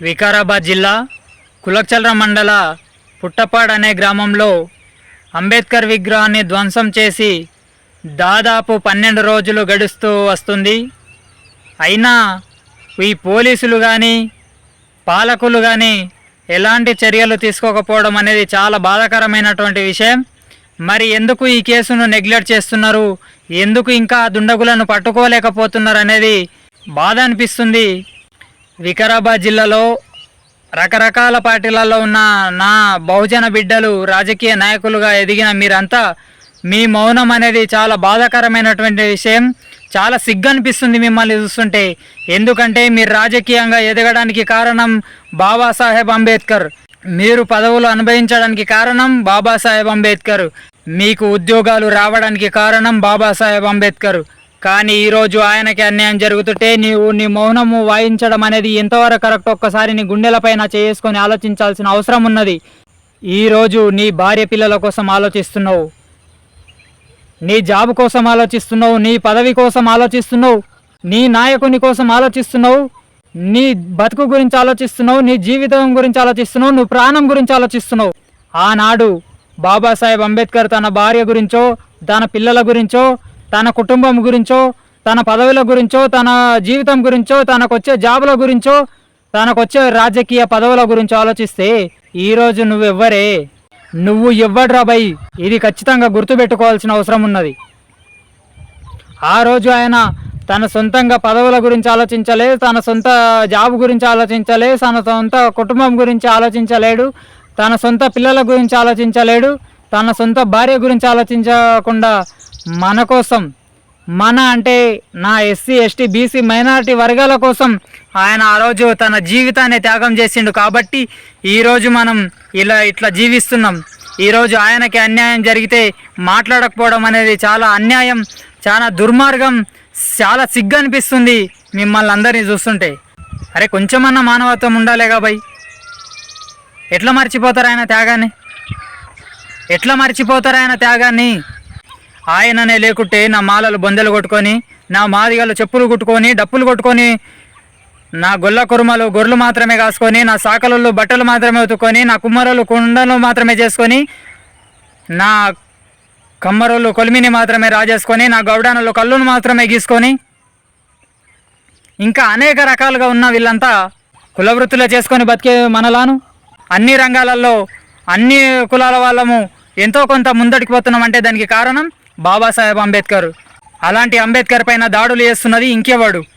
వికారాబాద్ జిల్లా కులచల్ర మండల పుట్టపాడ్ అనే గ్రామంలో అంబేద్కర్ విగ్రహాన్ని ధ్వంసం చేసి దాదాపు పన్నెండు రోజులు గడుస్తూ వస్తుంది. అయినా ఈ పోలీసులు కానీ పాలకులు కానీ ఎలాంటి చర్యలు తీసుకోకపోవడం అనేది చాలా బాధాకరమైనటువంటి విషయం. మరి ఎందుకు ఈ కేసును నెగ్లెక్ట్ చేస్తున్నారు? ఎందుకు ఇంకా దుండగులను పట్టుకోలేకపోతున్నారు అనేది బాధ అనిపిస్తుంది. వికారాబాద్ జిల్లాలో రకరకాల పార్టీలలో ఉన్న నా బహుజన బిడ్డలు రాజకీయ నాయకులుగా ఎదిగిన మీరంతా మీ మౌనం అనేది చాలా బాధాకరమైనటువంటి విషయం. చాలా సిగ్గు అనిపిస్తుంది మిమ్మల్ని చూస్తుంటే. ఎందుకంటే మీరు రాజకీయంగా ఎదగడానికి కారణం బాబాసాహెబ్ అంబేద్కర్. మీరు పదవులు అనుభవించడానికి కారణం బాబాసాహెబ్ అంబేద్కర్. మీకు ఉద్యోగాలు రావడానికి కారణం బాబాసాహెబ్ అంబేద్కర్. కానీ ఈరోజు ఆయనకి అన్యాయం జరుగుతుంటే నీవు నీ మౌనము వాయించడం అనేది ఎంతవరకు కరెక్ట్ ఒక్కసారి నీ గుండెలపైన చేసుకొని ఆలోచించాల్సిన అవసరం ఉన్నది. ఈరోజు నీ భార్య పిల్లల కోసం ఆలోచిస్తున్నావు. నీ జాబ్ కోసం ఆలోచిస్తున్నావు. నీ పదవి కోసం ఆలోచిస్తున్నావు. నీ నాయకుని కోసం ఆలోచిస్తున్నావు. నీ బతుకు గురించి ఆలోచిస్తున్నావు. నీ జీవితం గురించి ఆలోచిస్తున్నావు. నువ్వు ప్రాణం గురించి ఆలోచిస్తున్నావు. ఆనాడు బాబాసాహెబ్ అంబేద్కర్ తన భార్య గురించో తన పిల్లల గురించో తన కుటుంబం గురించో తన పదవుల గురించో తన జీవితం గురించో తనకొచ్చే జాబుల గురించో తనకొచ్చే రాజకీయ పదవుల గురించో ఆలోచిస్తే ఈరోజు నువ్వెవ్వరే. నువ్వు ఎవ్వడ్రా బై ఇది ఖచ్చితంగా గుర్తుపెట్టుకోవాల్సిన అవసరం ఉన్నది. ఆ రోజు ఆయన తన సొంతంగా పదవుల గురించి ఆలోచించలే తన సొంత జాబ్ గురించి ఆలోచించలే తన సొంత కుటుంబం గురించి ఆలోచించలేడు తన సొంత పిల్లల గురించి ఆలోచించలేడు తన సొంత భార్య గురించి ఆలోచించకుండా మన కోసం మన అంటే నా ఎస్సీ ఎస్టీ బీసీ మైనారిటీ వర్గాల కోసం ఆయన ఆ రోజు తన జీవితాన్ని త్యాగం చేసిండు కాబట్టి ఈరోజు మనం ఇలా ఇట్లా జీవిస్తున్నాం. ఈరోజు ఆయనకి అన్యాయం జరిగితే మాట్లాడకపోవడం అనేది చాలా అన్యాయం చాలా దుర్మార్గం చాలా సిగ్గు అనిపిస్తుంది మిమ్మల్ని అందరినీ చూస్తుంటే. అరే కొంచెమన్నా మానవత్వం ఉండాలి బాయ్ ఎట్లా మర్చిపోతారు ఆయన త్యాగాన్ని? ఎట్లా మర్చిపోతారు ఆయన త్యాగాన్ని? ఆయననే లేకుంటే నా మాలలు బొందెలు కొట్టుకొని నా మాదిగలు చెప్పులు కుట్టుకొని డప్పులు కొట్టుకొని నా గొల్ల కురుమలు గొర్రెలు మాత్రమే కాసుకొని నా సాకలలో బట్టలు మాత్రమే ఉతుక్కొని నా కుమ్మరలు కుండలు మాత్రమే చేసుకొని నా కమ్మరోళ్ళు కొలిమిని మాత్రమే రాజేసుకొని నా గౌడానలో కళ్ళును మాత్రమే గీసుకొని ఇంకా అనేక రకాలుగా ఉన్న వీళ్ళంతా కులవృత్తులు చేసుకొని బతికే మనలాను. అన్ని రంగాలలో అన్ని కులాల వాళ్ళము ఎంతో కొంత ముందడికి పోతున్నాం అంటే దానికి కారణం బాబాసాహెబ్ అంబేద్కర్. అలాంటి అంబేద్కర్ పైన దాడులు చేస్తున్నది ఇంకెవడు?